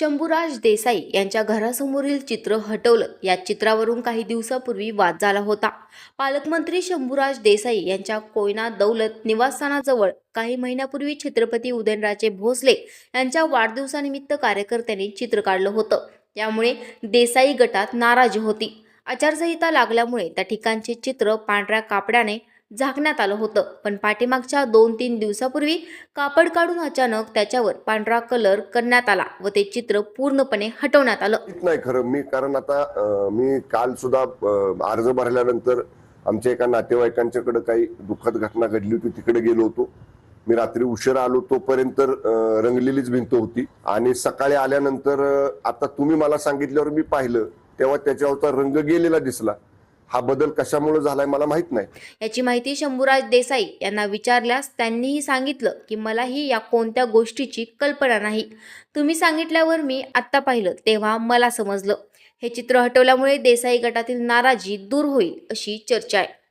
शंभूराज देसाई यांच्या घरासमोरील चित्र हटवलं. या चित्रावरून काही दिवसापूर्वी वाद झाला होता. पालकमंत्री शंभूराज देसाई यांच्या कोयना दौलत निवासस्थानाजवळ काही महिन्यापूर्वी छत्रपती उदयनराजे भोसले यांच्या वाढदिवसानिमित्त कार्यकर्त्यांनी चित्र काढलं होतं. त्यामुळे देसाई गटात नाराजी होती. आचारसंहिता लागल्यामुळे त्या ठिकाणचे चित्र पांढऱ्या कापड्याने झाकण्यात आलं होतं. पण पाठीमागच्या दोन तीन दिवसापूर्वी कापड काढून अचानक त्याच्यावर पांढरा कलर करण्यात आला व ते चित्र पूर्णपणे हटवण्यात आलं. नाही खरं. मी कारण आता अं, मी काल सुद्धा अं, अर्ज भरल्यानंतर आमच्या एका नातेवाईकांच्याकडे काही दुःखद घटना घडली होती. तिकडे गेलो होतो. मी रात्री उशिरा आलो तोपर्यंत अं, रंगलेलीच भिंत होती. आणि सकाळी आल्यानंतर अं, आता तुम्ही मला सांगितल्यावर मी पाहिलं. तेव्हा त्याच्यावरचा रंग गेलेला दिसला. हा बदल कशामुळे झालाय मला माहीत नाही. याची माहिती शंभूराज देसाई यांना विचारल्यास त्यांनीही सांगितलं की मलाही या कोणत्या गोष्टीची कल्पना नाही. तुम्ही सांगितल्यावर मी आत्ता पाहिलं तेव्हा मला समजलं. हे चित्र हटवल्यामुळे देसाई गटातील नाराजी दूर होईल अशी चर्चा आहे.